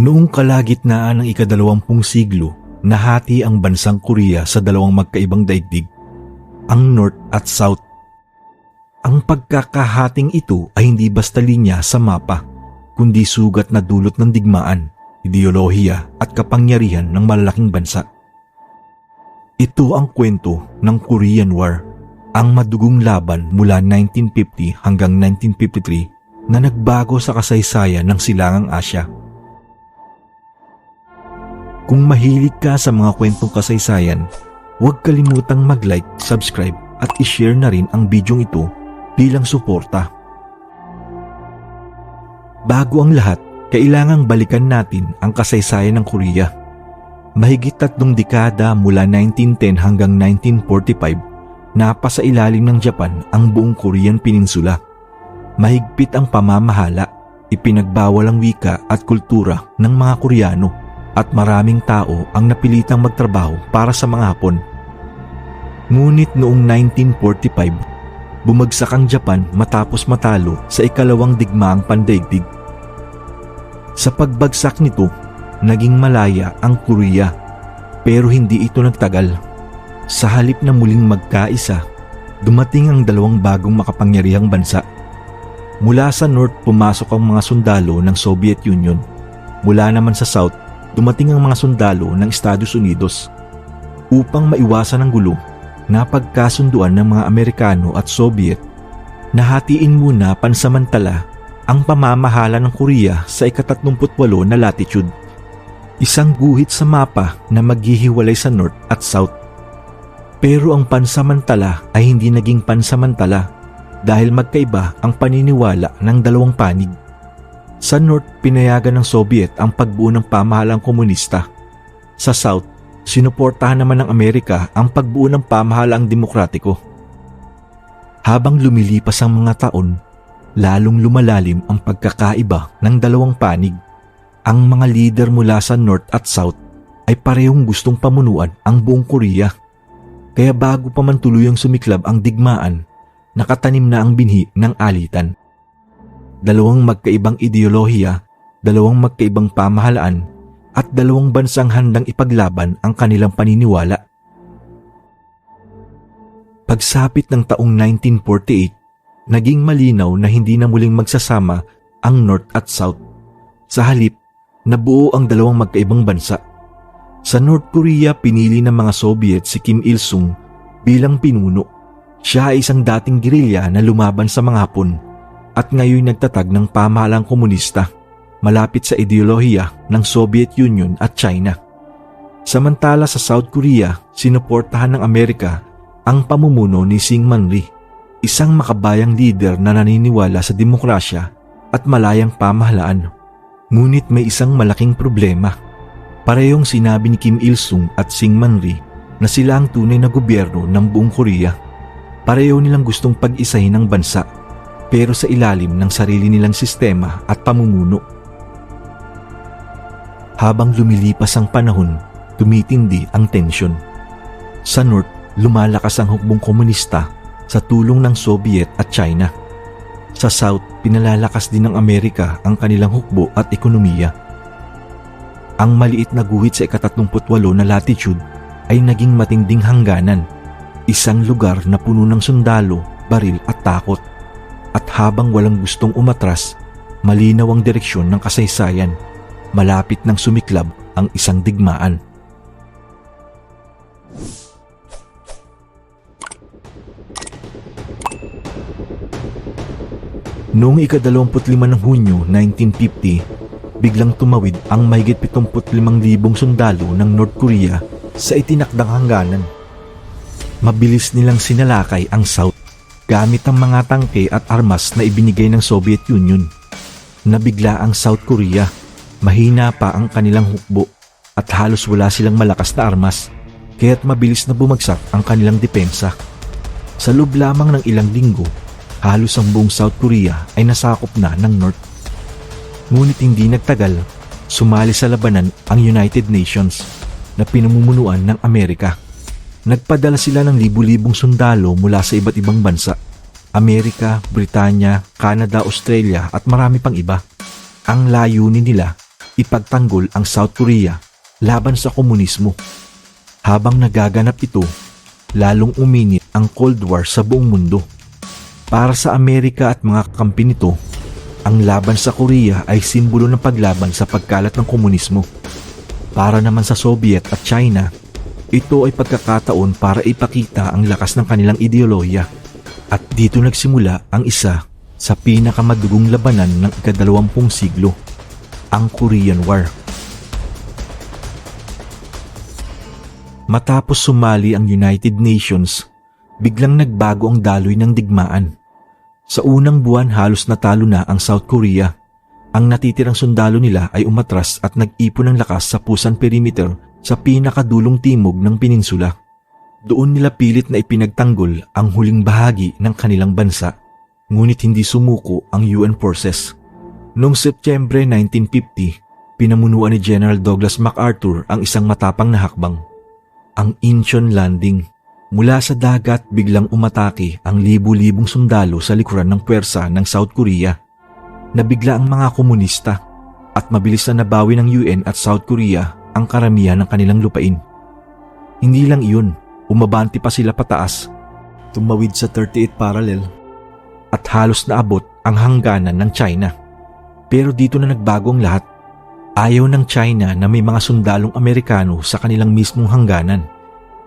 Noong kalagitnaan ng ikadalawampung siglo, nahati ang bansang Korea sa dalawang magkaibang daigdig, ang North at South. Ang pagkakahating ito ay hindi basta linya sa mapa, kundi sugat na dulot ng digmaan, ideolohiya at kapangyarihan ng malalaking bansa. Ito ang kwento ng Korean War, ang madugong laban mula 1950 hanggang 1953 na nagbago sa kasaysayan ng silangang Asya. Kung mahilig ka sa mga kwentong kasaysayan, huwag kalimutang mag-like, subscribe at i-share na rin ang bidyong ito bilang suporta. Bago ang lahat, kailangang balikan natin ang kasaysayan ng Korea. Mahigit tatlong dekada mula 1910 hanggang 1945, napasa ilalim ng Japan ang buong Korean Peninsula. Mahigpit ang pamamahala, ipinagbawal ang wika at kultura ng mga Koreano at maraming tao ang napilitang magtrabaho para sa mga Hapon. Ngunit noong 1945, bumagsak ang Japan matapos matalo sa ikalawang digmaang pandaigdig. Sa pagbagsak nito, naging malaya ang Korea pero hindi ito nagtagal. Sa halip na muling magkaisa, dumating ang dalawang bagong makapangyarihang bansa. Mula sa North pumasok ang mga sundalo ng Soviet Union. Mula naman sa South, dumating ang mga sundalo ng Estados Unidos. Upang maiwasan ang gulo, napagkasunduan ng mga Amerikano at Soviet na hatiin muna pansamantala ang pamamahala ng Korea sa ikatatlumputwalo na latitude. Isang guhit sa mapa na maghihiwalay sa North at South. Pero ang pansamantala ay hindi naging pansamantala dahil magkaiba ang paniniwala ng dalawang panig. Sa North, pinayagan ng Soviet ang pagbuo ng pamahalang komunista. Sa South, sinuportahan naman ng Amerika ang pagbuo ng pamahalaang demokratiko. Habang lumilipas ang mga taon, lalong lumalalim ang pagkakaiba ng dalawang panig. Ang mga leader mula sa North at South ay parehong gustong pamunuan ang buong Korea. Kaya bago pa man tuluyang sumiklab ang digmaan, nakatanim na ang binhi ng alitan. Dalawang magkaibang ideolohiya, dalawang magkaibang pamahalaan, at dalawang bansang handang ipaglaban ang kanilang paniniwala. Pagsapit ng taong 1948, naging malinaw na hindi na muling magsasama ang North at South. Sa halip, nabuo ang dalawang magkaibang bansa. Sa North Korea, pinili ng mga Soviet si Kim Il-sung bilang pinuno. Siya ay isang dating gerilya na lumaban sa mga Hapon at ngayon nagtatag ng pamahalang komunista malapit sa ideolohiya ng Soviet Union at China. Samantala sa South Korea, sinuportahan ng Amerika ang pamumuno ni Syngman Rhee, isang makabayang leader na naniniwala sa demokrasya at malayang pamahalaan. Ngunit may isang malaking problema. Parehong sinabi ni Kim Il-sung at Syngman Rhee na sila ang tunay na gobyerno ng buong Korea. Pareho nilang gustong pag-isahin ang bansa pero sa ilalim ng sarili nilang sistema at pamumuno. Habang lumilipas ang panahon, tumitindi ang tensyon. Sa North, lumalakas ang hukbong komunista sa tulong ng Soviet at China. Sa South, pinalalakas din ng Amerika ang kanilang hukbo at ekonomiya. Ang maliit na guhit sa ikatatlumputwalo na latitude ay naging matinding hangganan, isang lugar na puno ng sundalo, baril at takot. At habang walang gustong umatras, malinaw ang direksyon ng kasaysayan malapit ng sumiklab ang isang digmaan. Noong ikadalawamput-lima ng Hunyo 1950, biglang tumawid ang mahigit 75,000 sundalo ng North Korea sa itinakdang hangganan. Mabilis nilang sinalakay ang South gamit ang mga tangke at armas na ibinigay ng Soviet Union. Nabigla ang South Korea Mahina pa ang kanilang hukbo at halos wala silang malakas na armas kaya't mabilis na bumagsak ang kanilang depensa. Sa loob lamang ng ilang linggo, halos ang buong South Korea ay nasakop na ng North. Ngunit hindi nagtagal, sumali sa labanan ang United Nations na pinamumunuan ng Amerika. Nagpadala sila ng libu-libong sundalo mula sa iba't ibang bansa. Amerika, Britanya, Canada, Australia at marami pang iba. Ang layunin nila ipagtanggol ang South Korea laban sa komunismo. Habang nagaganap ito, lalong uminit ang Cold War sa buong mundo. Para sa Amerika at mga kakampi nito, ang laban sa Korea ay simbolo ng paglaban sa pagkalat ng komunismo. Para naman sa Soviet at China, ito ay pagkakataon para ipakita ang lakas ng kanilang ideolohiya. At dito nagsimula ang isa sa pinakamadugong labanan ng ikadalawampung siglo, ang Korean War. Matapos sumali ang United Nations, biglang nagbago ang daloy ng digmaan. Sa unang buwan halos natalo na ang South Korea. Ang natitirang sundalo nila ay umatras at nag-ipon ng lakas sa Pusan Perimeter sa pinakadulong timog ng peninsula. Doon nila pilit na ipinagtanggol ang huling bahagi ng kanilang bansa, ngunit hindi sumuko ang UN forces. Noong Setyembre 1950, pinamunuan ni General Douglas MacArthur ang isang matapang na hakbang, ang Incheon Landing. Mula sa dagat biglang umatake ang libu-libong sundalo sa likuran ng puwersa ng South Korea. Nabigla ang mga komunista at mabilis na nabawi ng UN at South Korea ang karamihan ng kanilang lupain. Hindi lang iyon, umabanti pa sila pataas, tumawid sa 38 parallel at halos naabot ang hangganan ng China. Pero dito na nagbago ang lahat. Ayaw ng China na may mga sundalong Amerikano sa kanilang mismong hangganan.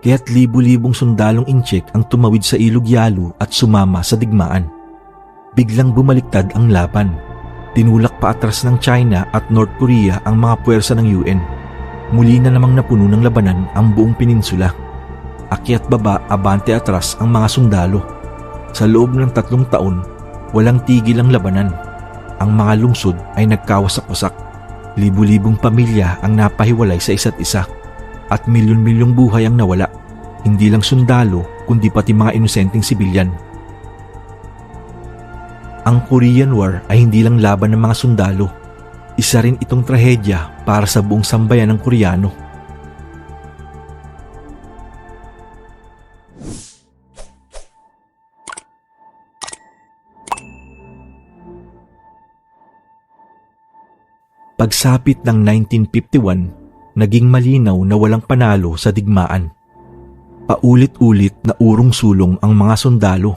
Kaya't libu-libong sundalong incheck ang tumawid sa ilog Yalu at sumama sa digmaan. Biglang bumaliktad ang laban. Tinulak pa atras ng China at North Korea ang mga puwersa ng UN. Muli na namang napuno ng labanan ang buong peninsula. Akyat baba, abante atras ang mga sundalo. Sa loob ng tatlong taon, walang tigil ang labanan. Ang mga lungsod ay nagkawasak-wasak. Libu-libong pamilya ang napahiwalay sa isa't isa at milyon-milyong buhay ang nawala. Hindi lang sundalo kundi pati mga inosenteng sibilyan. Ang Korean War ay hindi lang laban ng mga sundalo. Isa rin itong trahedya para sa buong sambayan ng Koreano. Pagsapit ng 1951, naging malinaw na walang panalo sa digmaan. Paulit-ulit na urong sulong ang mga sundalo,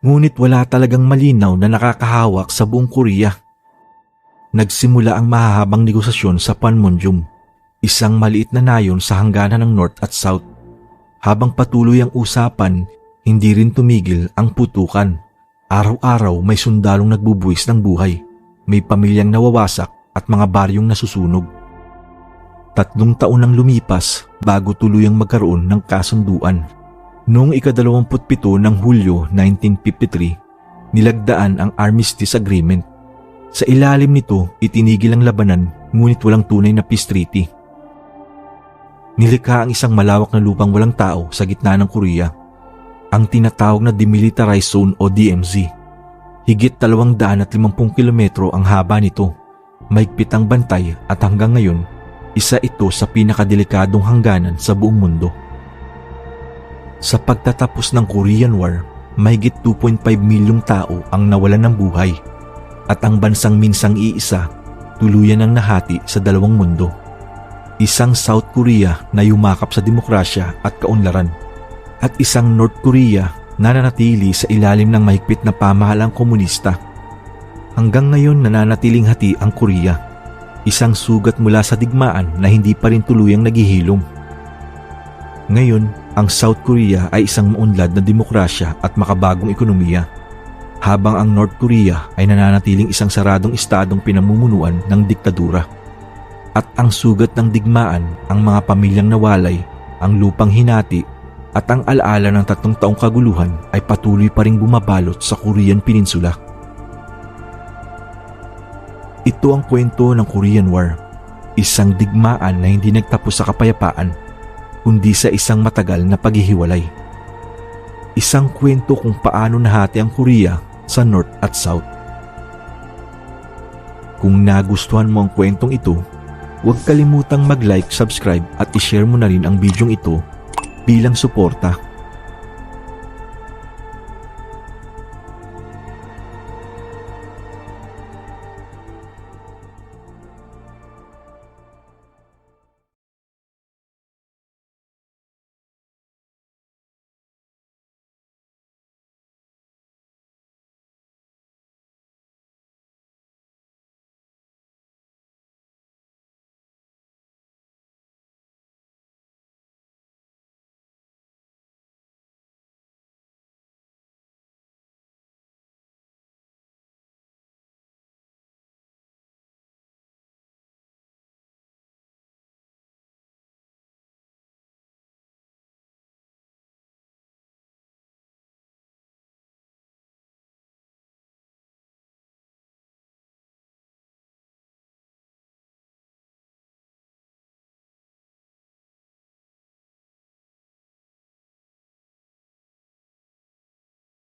ngunit wala talagang malinaw na nakakahawak sa buong Korea. Nagsimula ang mahahabang negosasyon sa Panmunjom, isang maliit na nayon sa hangganan ng North at South. Habang patuloy ang usapan, hindi rin tumigil ang putukan. Araw-araw may sundalong nagbubuwis ng buhay, may pamilyang nawawasak at mga baryong nasusunog. Tatlong taon nang lumipas bago tuluyang magkaroon ng kasunduan. Noong ikadalawamputpito ng Hulyo 1953, nilagdaan ang Armistice Agreement. Sa ilalim nito, itinigil ang labanan ngunit walang tunay na peace treaty. Nilikha ang isang malawak na lupang walang tao sa gitna ng Korea, ang tinatawag na Demilitarized Zone o DMZ. Higit 250 kilometro ang haba nito Maigpit ang bantay at hanggang ngayon, isa ito sa pinakadelikadong hangganan sa buong mundo. Sa pagtatapos ng Korean War, mahigit 2.5 milyong tao ang nawalan ng buhay at ang bansang minsang iisa tuluyan ang nahati sa dalawang mundo. Isang South Korea na yumakap sa demokrasya at kaunlaran at isang North Korea na nanatili sa ilalim ng mahigpit na pamahalang komunista Hanggang ngayon nananatiling hati ang Korea, isang sugat mula sa digmaan na hindi pa rin tuluyang naghihilom. Ngayon, ang South Korea ay isang maunlad na demokrasya at makabagong ekonomiya, habang ang North Korea ay nananatiling isang saradong estadong pinamumunuan ng diktadura. At ang sugat ng digmaan, ang mga pamilyang nawalay, ang lupang hinati, at ang alaala ng tatlong taong kaguluhan ay patuloy pa ring bumabalot sa Korean Peninsula. Ito ang kwento ng Korean War, isang digmaan na hindi nagtapos sa kapayapaan, kundi sa isang matagal na paghihiwalay. Isang kwento kung paano nahati ang Korea sa North at South. Kung nagustuhan mo ang kwentong ito, huwag kalimutang mag-like, subscribe at ishare mo na rin ang bidyong ito bilang suporta